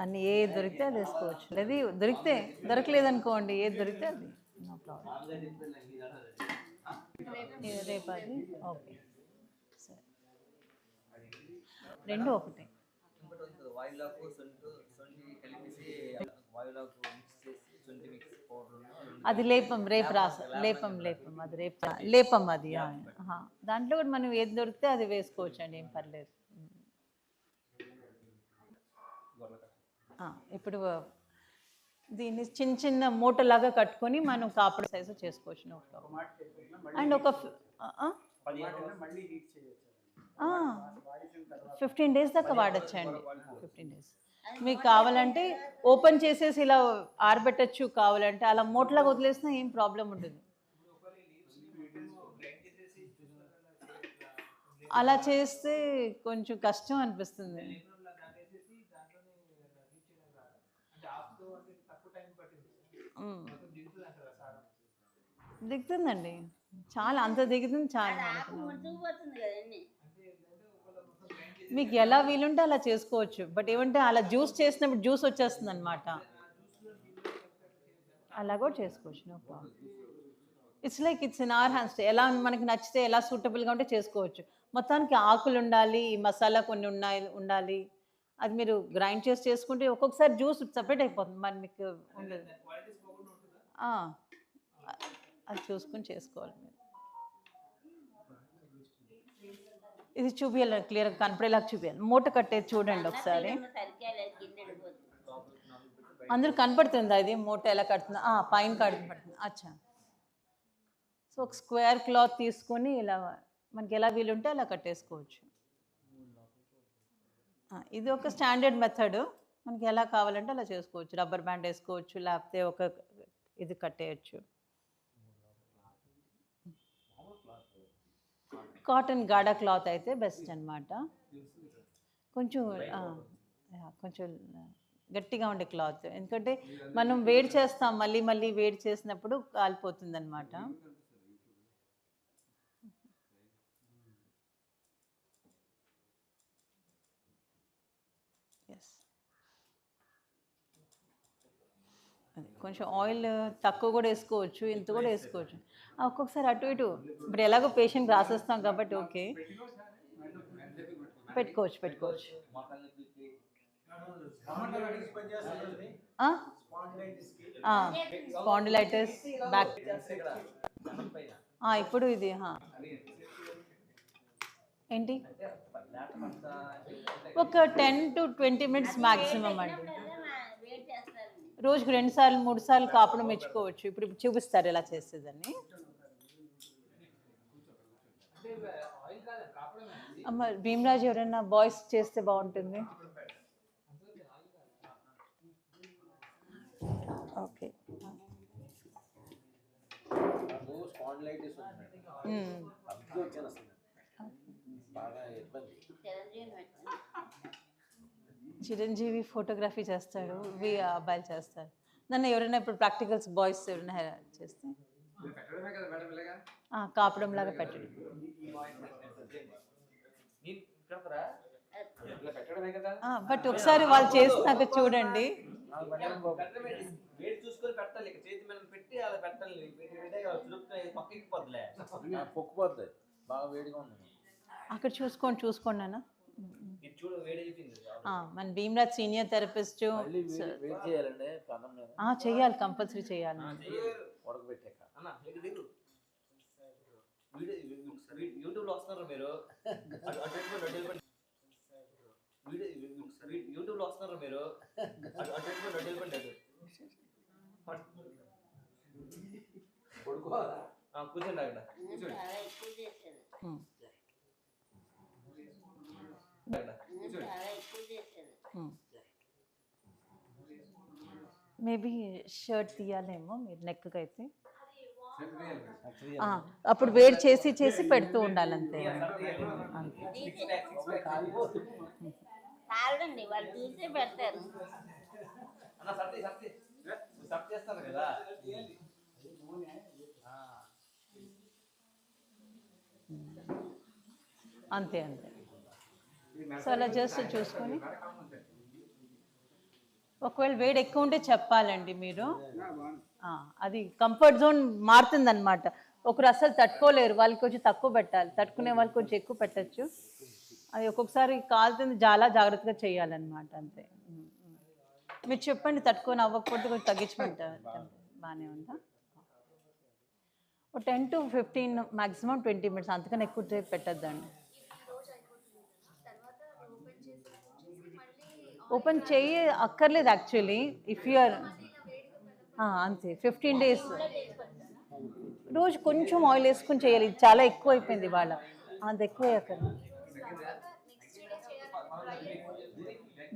అన్ని ఏ దొరికితే అది వేసుకోవచ్చు. లేదు దొరికితే దొరకలేదనుకోండి ఏది దొరికితే అది. No problem. రేపు అది ఓకే. సరే. రెండు ఒకటే. అది లేపం రేపు రాస లేపం లేపం అది రేపు లేపం అది దాంట్లో కూడా మనం ఏది దొరికితే అది వేసుకోవచ్చు అండి ఏం పర్లేదు ఆ, ఇప్పుడు దీన్ని చిన్న చిన్న మూటలాగా కట్టుకొని మనం కాపడ సైజు చేసుకోవచ్చు. అండ్ ఒక ఫిఫ్టీన్ డేస్ దాకా వాడచ్చండి. ఫిఫ్టీన్ డేస్ మీకు కావాలంటే ఓపెన్ చేసేసి ఇలా ఆరబెట్టచ్చు కావాలంటే అలా మూటలాగా వదిలేసినా ఏం ప్రాబ్లం ఉండదు. అలా చేస్తే కొంచెం కష్టం అనిపిస్తుంది. దిగుతుందండి. చాలా అంత దిగుతుంది చాలా మీకు ఎలా వీలుంటే అలా చేసుకోవచ్చు. బట్ ఏమంటే అలా జ్యూస్ చేసినప్పుడు జ్యూస్ వచ్చేస్తుంది అనమాట అలా కూడా చేసుకోవచ్చు no problem. It's like it's in our hands ఎలా మనకి నచ్చితే ఎలా సూటబుల్గా ఉంటే చేసుకోవచ్చు. మొత్తానికి ఆకులు ఉండాలి మసాలా కొన్ని ఉన్నాయి ఉండాలి. అది మీరు గ్రైండ్ చేసి చేసుకుంటే ఒక్కొక్కసారి జ్యూస్ సపరేట్ అయిపోతుంది. మరి మీకు ఉండదు ఆ, అది చూసుకుని చేసుకోవాలి మీరు. ఇది చూపించాలి క్లియర్గా కనపడేలాగా చూపించాలి మూట కట్టేది చూడండి ఒకసారి. అందరూ కనపడుతుంది అది మూట ఎలా కడుతుంది? ఆ, పైన కనపడుతుంది. అచ్చా. సో ఒక స్క్వేర్ క్లాత్ తీసుకొని ఇలా మనకి ఎలా వీలుంటే అలా కట్టేసుకోవచ్చు. ఇది ఒక స్టాండర్డ్ మెథడ్ మనకి ఎలా కావాలంటే అలా చేసుకోవచ్చు. రబ్బర్ బ్యాండ్ వేసుకోవచ్చు లేకపోతే ఒక ఇది కట్టేయచ్చు. కాటన్ గాడా క్లాత్ అయితే బెస్ట్ అనమాట కొంచెం కొంచెం గట్టిగా ఉండే క్లాత్. ఎందుకంటే మనం వేడి చేస్తాం మళ్ళీ మళ్ళీ వేడి చేసినప్పుడు కాలిపోతుంది అనమాట అది కొంచెం ఆయిల్ తక్కువ కూడా వేసుకోవచ్చు ఇంత కూడా వేసుకోవచ్చు. ఒక్కొక్కసారి అటు ఇటు ఇప్పుడు ఎలాగో పేషెంట్ రాసేస్తాం కాబట్టి ఓకే. పెట్టుకోవచ్చు పెట్టుకోవచ్చు. స్పాండిలైటిస్ బ్యాక్ ఇప్పుడు ఇది ఏంటి? ఒక ten to twenty minutes maximum అండి. రోజుకు రెండు సార్లు మూడు సార్లు కాపడం మెచ్చుకోవచ్చు. ఇప్పుడు చూపిస్తారు ఎలా చేసేదని. అమ్మ భీమరాజ్ ఎవరైనా బాయ్స్ చేస్తే బాగుంటుంది. ఓకే. అబ్జర్వ్ వచ్చేస్తుంది బాగా ఇబ్బంది. చిరంజీవి ఫోటోగ్రఫీ చేస్తాడు వి అబ్బాయిలు చేస్తారు. నన్ను ఎవరైనా ఇప్పుడు ప్రాక్టికల్స్ బాయ్స్ ఎవరైనా చేస్తే? కాపడం లాగా పెట్టడు. బట్ ఒకసారి వాళ్ళు చేసినాక చూడండి. అక్కడ చూసుకోండి చూసుకోండి అన్న ఇది చూడు వేడి చెప్పింది మన భీమరాజ్ సీనియర్ థెరపిస్ట్. చేయాలి కంపల్సరీ చేయాలి. ఉడకబెట్టాక. అన్న ఇక్కడ దిగు వీడియో యూట్యూబ్లో వస్తున్నారు మీరు? అటు- అటు వెళ్ళిపోండి, అటు వెళ్ళిపోండి. వీడియో యూట్యూబ్లో వస్తున్నారు మీరు? కూర్చోండి అక్కడ చాలా ఎక్కువ చేశారు ఉమ్, అక్కడ. చాలా ఎక్కువ చేశారు ఉమ్. మేబీ షర్ట్ తీయాలేమో మీరు నెక్కి అయితే. ఆ, అప్పుడు వేడి చేసి చేసి పెడుతూ ఉండాలి అంతే అంతే. సో అలా జస్ట్ చూసుకొని. ఒకవేళ వేడి ఎక్కువ ఉంటే చెప్పాలండి మీరు. అది కంఫర్ట్ జోన్ మారుతుందన్నమాట. ఒకరు అసలు తట్టుకోలేరు. వాళ్ళకి కొంచెం తక్కువ పెట్టాలి. తట్టుకునే వాళ్ళు కొంచెం ఎక్కువ పెట్టచ్చు. అది ఒక్కొక్కసారి కాలుతుంది చాలా జాగ్రత్తగా చేయాలన్నమాట అంతే. మీరు చెప్పండి తట్టుకొని అవ్వకపోతే కొంచెం తగ్గించమంటారు. బాగానే ఉందా? ఒక ten to fifteen maximum twenty minutes అంతకన్నా ఎక్కువ పెట్టద్దండి. ఓపెన్ చేయి అక్కర్లేదు యాక్చువల్లీ ఇఫ్ యూఆర్ అంతే ఫిఫ్టీన్ డేస్ రోజు కొంచెం ఆయిల్ వేసుకుని చేయాలి ఇది చాలా ఎక్కువ అయిపోయింది ఇవాళ. అంత ఎక్కువ అక్కడ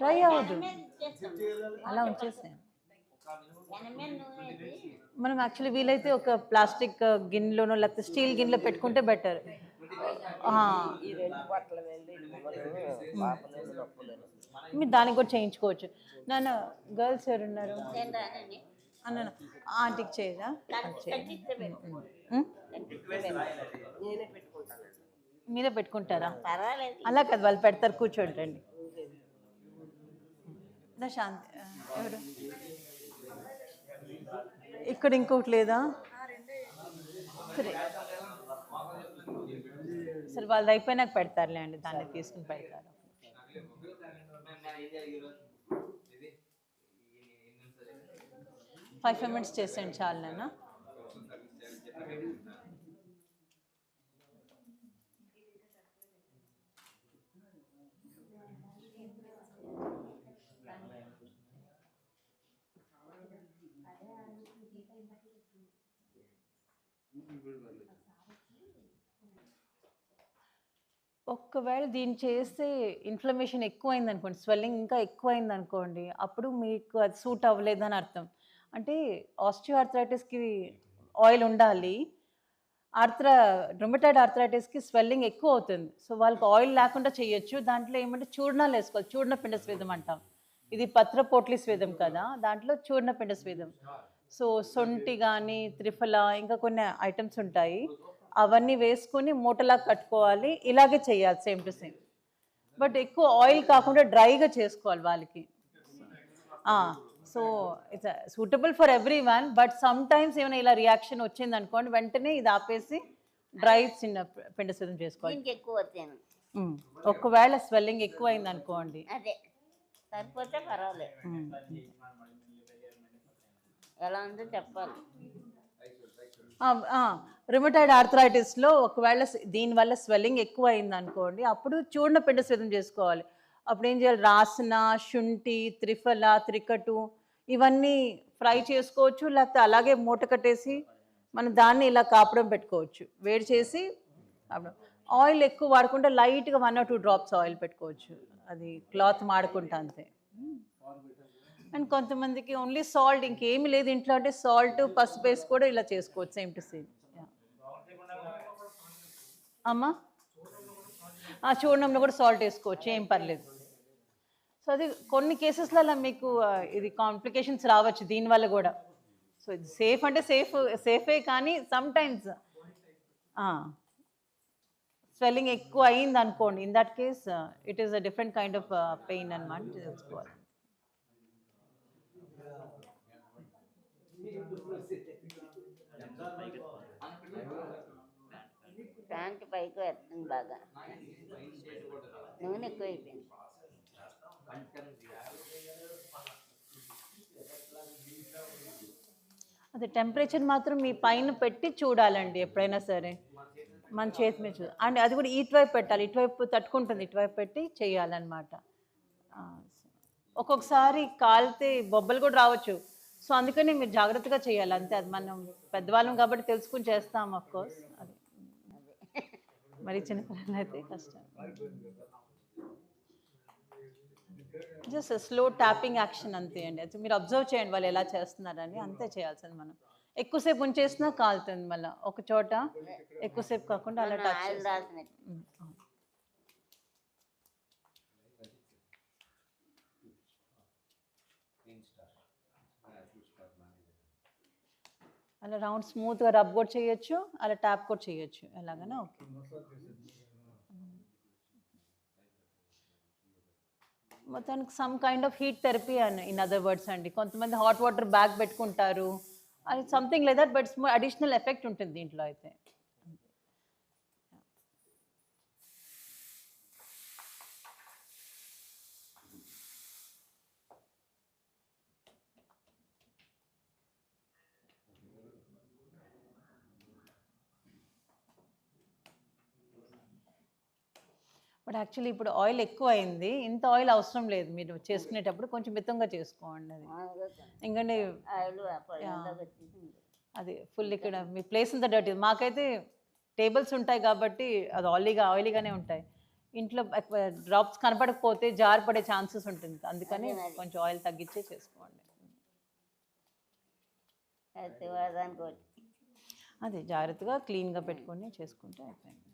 డ్రై అవ్వదు. అలా ఉంచేసాను వేసి మనం యాక్చువల్లీ వీలైతే ఒక ప్లాస్టిక్ గిన్నెలోనో లేకపోతే స్టీల్ గిన్నెలో పెట్టుకుంటే బెటర్ మీరు దానికి కూడా చేయించుకోవచ్చు. నాన్న గర్ల్స్ ఎవరు ఉన్నారు అన్న ఆంటీకి చేయరా? మీరే పెట్టుకుంటారా? అలా కదా వాళ్ళు పెడతారు కూర్చోండి దా శాంతి ఎవరు? ఇక్కడ ఇంకోటి లేదా? సరే. సరే వాళ్ళది అయిపోయినాక పెడతారులే అండి దాన్ని తీసుకుని పెడతారు. ఫైవ్ ఫైవ్ మినిట్స్ చేసేయండి చాలు నాన్న ఒక్కవేళ దీన్ని చేస్తే ఇన్ఫ్లమేషన్ ఎక్కువైంది అనుకోండి స్వెల్లింగ్ ఇంకా ఎక్కువైంది అనుకోండి అప్పుడు మీకు అది సూట్ అవ్వలేదని అర్థం. అంటే ఆస్టియో ఆర్థరైటిస్కి ఆయిల్ ఉండాలి ఆర్థ్రా రొమటైడ్ ఆర్థరైటిస్కి స్వెల్లింగ్ ఎక్కువ అవుతుంది సో వాళ్ళకి ఆయిల్ లేకుండా చేయొచ్చు. దాంట్లో ఏమంటే చూర్ణాలు వేసుకోవాలి. చూర్ణ పిండ స్వేదం అంటాం ఇది పత్రపోట్లి స్వేదం కదా దాంట్లో చూర్ణ పిండ స్వేదం సో సొంటి కానీ త్రిఫల ఇంకా కొన్ని ఐటమ్స్ ఉంటాయి. అవన్నీ వేసుకొని మూటలా కట్టుకోవాలి. ఇలాగే చేయాలి సేమ్ టు సేమ్ బట్ ఎక్కువ ఆయిల్ కాకుండా డ్రైగా చేసుకోవాలి వాళ్ళకి. So it's suitable for everyone but some times ఏమైనా ఇలా రియాక్షన్ వచ్చింది అనుకోండి వెంటనే ఇది ఆపేసి డ్రై చిన్న పిండ సిద్ధం చేసుకోవాలి ఎక్కువ. ఒకవేళ స్వెల్లింగ్ ఎక్కువ అయింది అనుకోండి. అదే సరిపోతే పర్వాలేదు. ఎలా ఉందో చెప్పాలి. రిమటైడ్ ఆర్థరైటిస్లో ఒకవేళ దీనివల్ల స్వెల్లింగ్ ఎక్కువ అయింది అనుకోండి అప్పుడు చూర్ణ పిండ సిద్ధం చేసుకోవాలి. అప్పుడు ఏం చేయాలి? రాసిన శుంఠి త్రిఫల త్రికటు ఇవన్నీ ఫ్రై చేసుకోవచ్చు లేకపోతే అలాగే మూట కట్టేసి మనం దాన్ని ఇలా కాపడం పెట్టుకోవచ్చు. వేడి చేసి ఆయిల్ ఎక్కువ వాడకుండా లైట్గా one or two drops oil పెట్టుకోవచ్చు. అది క్లాత్ మాడకుండా అంతే. అండ్ కొంతమందికి ఓన్లీ సాల్ట్ ఇంకేమీ లేదు ఇంట్లో అంటే సాల్ట్ పసుపు వేసి కూడా ఇలా చేసుకోవచ్చు సేమ్ టు సేమ్ అమ్మా? ఆ, కూడా సాల్ట్ వేసుకోవచ్చు ఏం పర్లేదు. సో అది కొన్ని కేసెస్లో అలా మీకు ఇది కాంప్లికేషన్స్ రావచ్చు దీనివల్ల కూడా. సో ఇది సేఫ్ అంటే సేఫ్ సేఫే కానీ సమ్టైమ్స్ స్వెల్లింగ్ ఎక్కువ అయింది అనుకోండి in that case it is a different kind of pain అనమాట తెలుసుకోవాలి. ప్యాంట్ పైకి వేస్తుంది బాగా. నూనె ఎక్కువ అయిపోయింది. అది టెంపరేచర్ మాత్రం మీ పైన పెట్టి చూడాలండి ఎప్పుడైనా సరే. మన చేతి మీద చూ అండ్ అది కూడా ఇటువైపు పెట్టాలి. ఇటువైపు తట్టుకుంటుంది. ఇటువైపు పెట్టి చేయాలన్నమాట. ఒక్కొక్కసారి కాలితే బొబ్బలు కూడా రావచ్చు. సో అందుకని మీరు జాగ్రత్తగా చేయాలి. అంతే అది మనం పెద్దవాళ్ళం కాబట్టి తెలుసుకుని చేస్తాం అఫ్ కోర్స్ అది. మరి చిన్నపిల్లలు అయితే కష్టం. జస్ట్ స్లో ట్యాపింగ్ యాక్షన్ అంతే అండి. అయితే మీరు అబ్జర్వ్ చేయండి వాళ్ళు ఎలా చేస్తున్నారని. అంతే చేయాల్సింది మనం. ఎక్కువసేపు ఉంచేసినా కాలుతుంది మళ్ళీ. ఒక చోట ఎక్కువసేపు కాకుండా అలా టచ్ అలా రౌండ్ స్మూత్గా రబ్ కూడా చేయొచ్చు అలా ట్యాప్ కూడా చేయొచ్చు. ఎలాగైనా ఓకే. మొత్తానికి some kind of heat therapy అని ఇన్ అదర్ వర్డ్స్ అండి. కొంతమంది హాట్ వాటర్ బ్యాగ్ పెట్టుకుంటారు. అది something like that but additional effect ఉంటుంది దీంట్లో అయితే. బట్ యాక్చువల్లీ ఇప్పుడు ఆయిల్ ఎక్కువ అయింది ఇంత ఆయిల్ అవసరం లేదు మీరు చేసుకునేటప్పుడు. కొంచెం మితంగా చేసుకోండి అది. ఎందుకంటే అది ఫుల్ ఇక్కడ మీ ప్లేస్ అంతా డర్టీ. మాకైతే టేబుల్స్ ఉంటాయి కాబట్టి అది ఆయిలీగా ఆయిలీగానే ఉంటాయి. ఇంట్లో డ్రాప్స్ కనపడకపోతే జార్ పడే ఛాన్సెస్ ఉంటుంది. అందుకని. కొంచెం ఆయిల్ తగ్గించే చేసుకోండి. అదే జాగ్రత్తగా క్లీన్గా పెట్టుకొని చేసుకుంటే అయిపోయింది.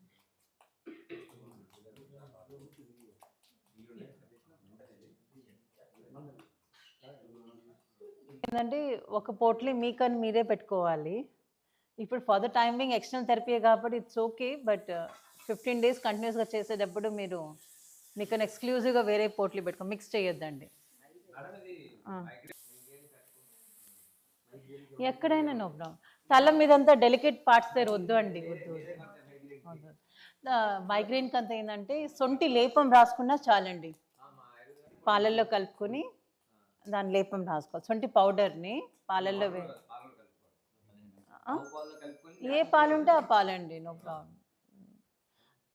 ఏంటంటే ఒక పోట్లీ మీకని మీరే పెట్టుకోవాలి. ఇప్పుడు for the timing external therapy కాబట్టి it's okay but fifteen days కంటిన్యూస్గా చేసేటప్పుడు మీరు మీకని ఎక్స్క్లూజివ్గా వేరే పోట్లీ పెట్టుకో మిక్స్ చేయొద్దండి. ఎక్కడైనా నో ప్రాబ్లం తల మీదంతా డెలికేట్ పార్ట్స్ దగ్గర వద్దు అండి వద్దు వద్దు. మైగ్రేన్కి అంత ఏంటంటే సొంటి లేపం రాసుకున్నా చాలండి. పాలల్లో కలుపుకొని దాని లేపం రాసుకోవాలి. సొంటి పౌడర్ని పాలల్లో ఏ పాలు ఉంటే ఆ పాలండి నో ప్రాబ్లం.